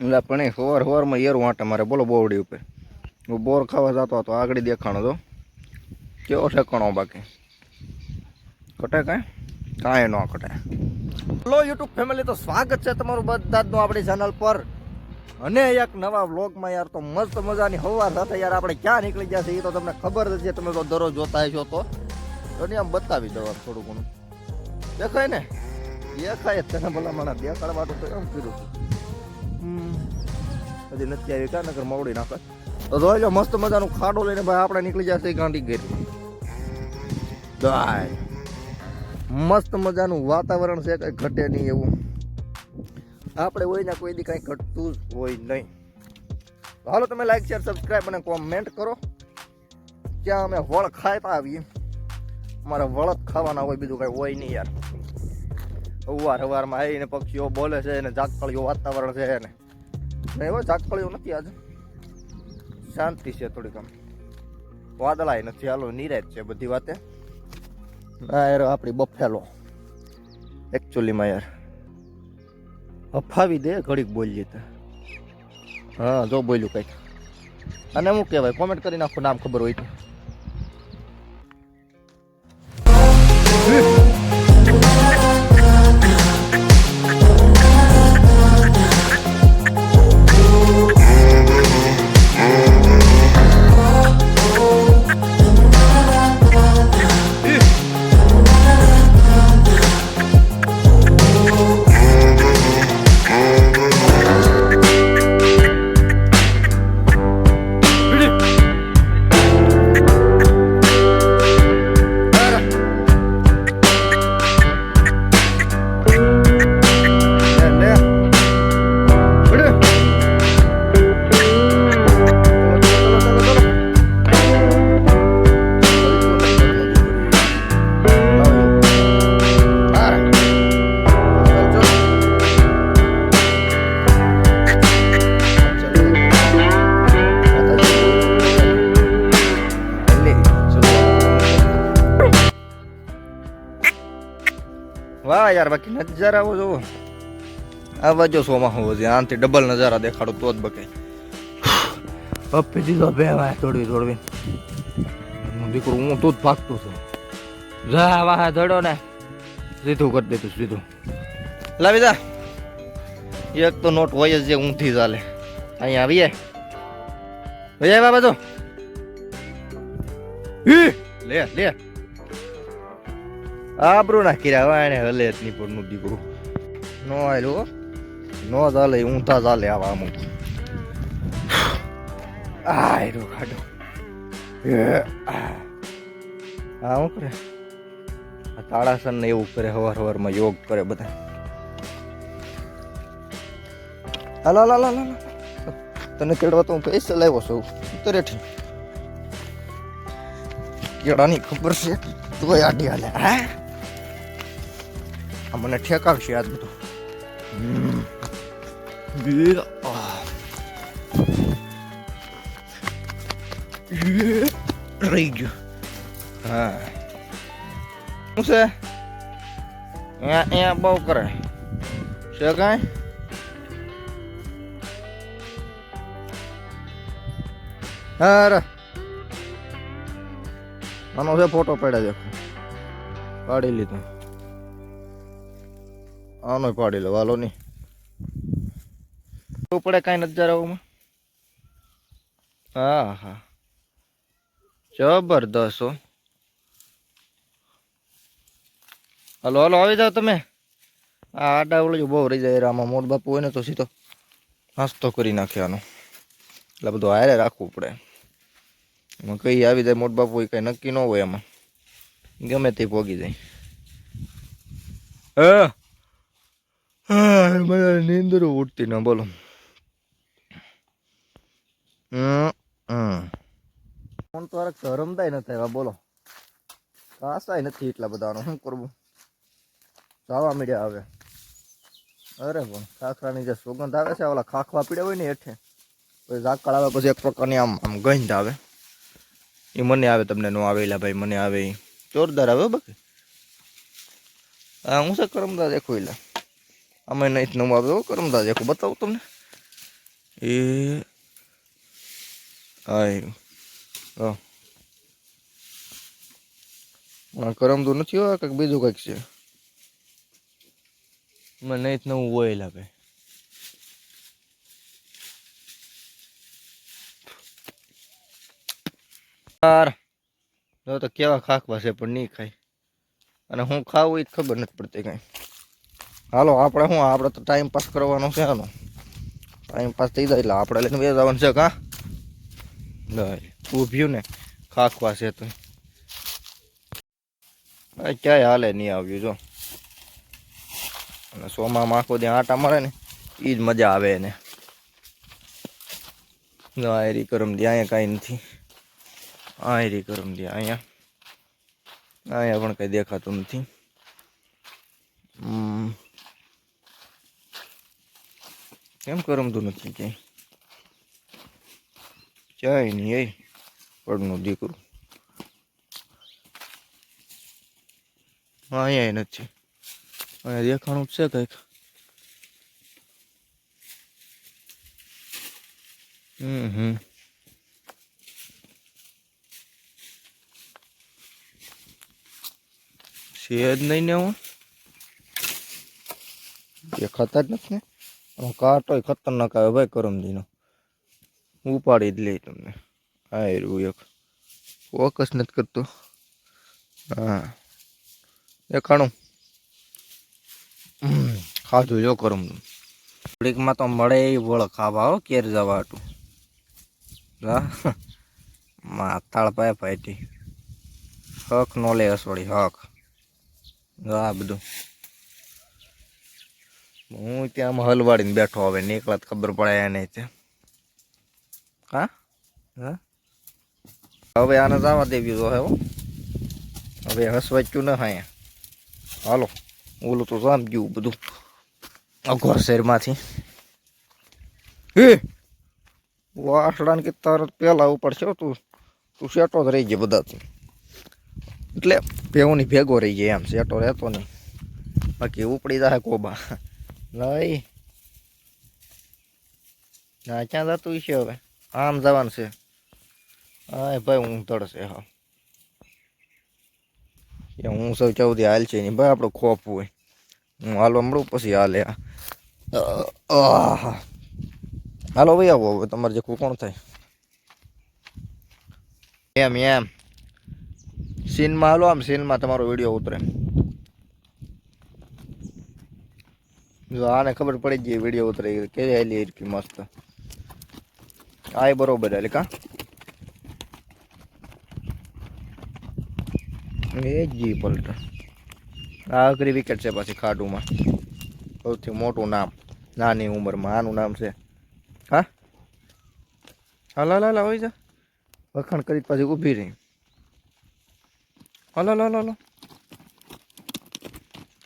એટલે પણ સવાર સવારમાં યર વાંટા મારે. બોલો બોવડી ઉપર. હું બોર ખાવા જતો હતો, આગળ દેખાણો તો. કેવો ઠેકાણો બાકી? કટે કાંઈ? કાંઈ ન કટે. હલો યુટ્યુબ ફેમિલી, તો સ્વાગત છે તમારું બધાનું આપણી ચેનલ પર. અને એક નવા વ્લોગમાં યાર, તો મસ્ત મજાની હવાર સાથે યાર આપણે ક્યાં નીકળી ગયા છે એ તો તમને ખબર જ છે, તમે તો દરરોજ જોતા છો તો. તને આમ બતાવી દો આમ થોડું ઘણું. દેખાય ને? દેખાય તને ભલા મને દેખાડવાનું તો એમ કર્યું. હજી નથી આવી કાં નગર મવડી નાખે. તો જોઈ લો, મસ્ત મજાનું ખાડો લઈને ભાઈ આપણે નીકળી જશે ગાંડી ઘેર. દાય મસ્ત મજાનું વાતાવરણ છે, કંઈ ઘટે નહીં એવું. આપણે હોય ને કોઈ દી કાંઈ ઘટતું જ હોય નહીં. હાલો, તમે લાઈક શેર સબસ્ક્રાઈબ અને કોમેન્ટ કરો. ક્યાં અમે વળ ખાતા આવીએ. અમારે વળત ખાવાના હોય, બીજું કાંઈ હોય નહીં યાર. અવાર અવારમાં આવીને પક્ષીઓ બોલે છે ને ઝાકળીઓ વાતાવરણ છે ને હોય ઝાકળીઓ નથી આજે. શાંતિ છે થોડીક આમ. વાદળાય નથી, હાલો નિરાજ છે બધી વાતે. આ યાર આપણી બફેલો. એકચ્યુઅલીમાં યાર. હફાવી દે, ઘડીક બોલીએ તો. હા, જો બોલ્યું કંઈક. અને હું કહેવાય કોમેન્ટ કરી નાખો, નામ ખબર હોય તો. વાહ યાર બાકી નજારા જોવો આવા જો. સોમાં હોવો છે આનાથી ડબલ નજારા દેખાડો, તો જ બકે. પપ્પી દીધો બે વાય દોડવી દોડવી. હું દીકરો, હું તું જ ભાગતું છું. જા વાહ ધડો ને. સીધું કરી દે સીધું. લાવી જા. એક તો નોટ હોય જ જે ઊંધી ચાલે. અહીંયા આવીએ. ભાઈ બાબા તો લે લે. આબરું ના કર્યા એને હલે પડનું દીકરું. નો આયલો નો ચાલે, ઊંધા ચાલે આવા અમુક. આયરો ખાડો. હા શું કરે? તાળાસન ને એવું કરે, હવાર હવારમાં યોગ કરે બધા. હાલો હાલો હાલો હાલો તને તેડવા તો હું પૈસા લાવ્યો છું. તરેઠી કેળાની ખબર છે? તું આડી હાલે. હા? આ મને ઠેકાવશે આજ બધું. રહી ગયું. હા. શું છે? અહીંયા અહીંયા બહુ કરે. છે કાંઈ? અરે મને છે ફોટો પાડ્યા દેખો પાડી લીધો. આનો પાડી લો વાલો નહીં પડે કાંઈ નજારાઓમાં હા હા. જબરદસ્ત હો. હલો હલો, આવી જાઓ તમે. આ આડા ઓલું બહુ રહી જાય આમાં મોટ બાપુ હોય ને તો સીધો નાસ્તો કરી નાખ્યાનો એટલે બધું હારે રાખવું પડે. એમાં કઈ આવી જાય મોટ બાપુ કઈ નક્કી ન હોય એમાં. ગમે તે પોગી જાય. હા. મને નીંદર ઉઠતી ન બોલો. ફોન તો અરક રમતાય નથી આવ્યા બોલો. કાસાય નથી એટલા બધાનો શું કરવું? જાવા મીડ્યા આવે. અરે પણ ખાખરાની જે સુગંધ આવે છે, ઓલા ખાખવા પીડ્યા હોય ને હેઠે, પછી ઝાકળ આવે, પછી એક પ્રકારની આમ આમ ગંધ આવે. એ મને આવે, તમને નો આવેલા ભાઈ, મને આવે એ. જોરદાર આવે બાકી. હા, હું છે કરમદાર દેખું એટલે અમે નહીં નવું આવે હો કરમદા દેખું બતાવું તમને. એ આયરું હા. હા કરમ તો નથી હોય, કંઈક બીજું કંઈક છે. મને નહીં નવું હોય લાગે. તો કેવા ખાખવા છે પણ નહીં ખાય. અને હું ખાવું એ ખબર નથી પડતી કાંઈ. હાલો, આપણે શું, આપણે તો ટાઈમ પાસ કરવાનો છે આનો ટાઈમ પાસ થઈ જાય એટલે આપણે લઈને બે છે, કાં? ઊભ્યું ને, ખાખવા છે તો. ક્યાંય હાલે નહીં આવ્યું, જો. અને સોમામાં આખો દે આટા મળે ને એ જ મજા આવે એને. આયરી કરમ દે, અહીંયા કાંઈ નથી. આયરી કરમ દે, અહીંયા. અહીંયા પણ કંઈ દેખાતું નથી. હમ. કેમ કરમતું નથી ક્યાંય? જાય નહીં, એ પડનું દીકરું. અહીંયા નથી. અહીંયા દેખાણું છે કંઈક. હમ હમ. છે નહીં ને હું દેખાતા જ નથી ને? કાંટોય ખતરનાક આવે ભાઈ કરમજીનો. ઉપાડી જ લે તમને. હા એવું એક. ફોકસ નથી કરતો. હા. દેખાણું ખાધું જો કરમનું. થોડીકમાં તો મળે એ વળ ખાવા હો, કેર જવા હતું હા. માથાળ પાય પાયટી હક નો લે હસવાળી હક. આ બધું. હું ત્યાં હલવાડીને બેઠો હવે નીકળત ખબર પડે એને તે. હા? હા? હવે આને જવા દેવી તો હે. હવે હસવાચ્યું ન હા. હાલો, ઓલું તો જામ ગયું બધું. અઘોર શહેરમાંથી હે? વાસડાને કે તરત પેલા ઉપર છે તું. તું શેટો જ રહી જાય બધાથી. એટલે ભેગોની ભેગો રહી જાય એમ શેટો રહેતો નહીં. બાકી ઉપડી જાય કોબા. લઈ ના ક્યાં જતું છે હવે આમ જવાનું છે હા ભાઈ હું તળશે હા એ હું સૌ ચૌદી હાલ છે નહીં ભાઈ આપણું ખોફ હોય હું હાલો મળું પછી હાલે. હાલો ભાઈ આવો હવે તમારે જે કોણ થાય એમ એમ સીનમાં હાલો આમ સીનમાં તમારો વીડિયો ઉતરે જો આને ખબર પડી જ ગઈ વીડિયો ગયો. કેવી હેલી એરકી મસ્ત. આ એ બરોબર હાલે કા? એ જી પલટ. આ અઘરી વિકેટ છે પાછી ખાડુમાં. સૌથી મોટું નામ. નાની ઉંમરમાં. આનું નામ છે. હા? હાલ લાલા હોય છે વખાણ કરી પાછી ઊભી રહી. હાલો લો લો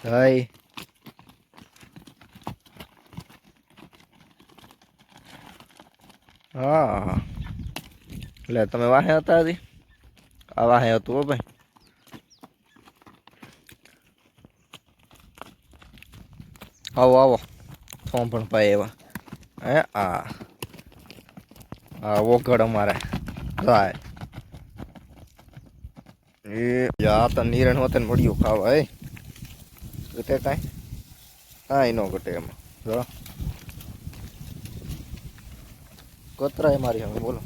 હાય હા. એટલે તમે વાહે હતા હજી? આ વાહે હતું હો ભાઈ. આવો આવો. થોમ પણ પાય એવા. હે, આ. આ વોગડ અમારે. જાય એ, યા તો નિરણ હોતે મળ્યું ખાવા એ ઘટે કાંઈ? કાંઈ ન ઘટે એમાં. જો. કતરાય મારી હવે બોલો.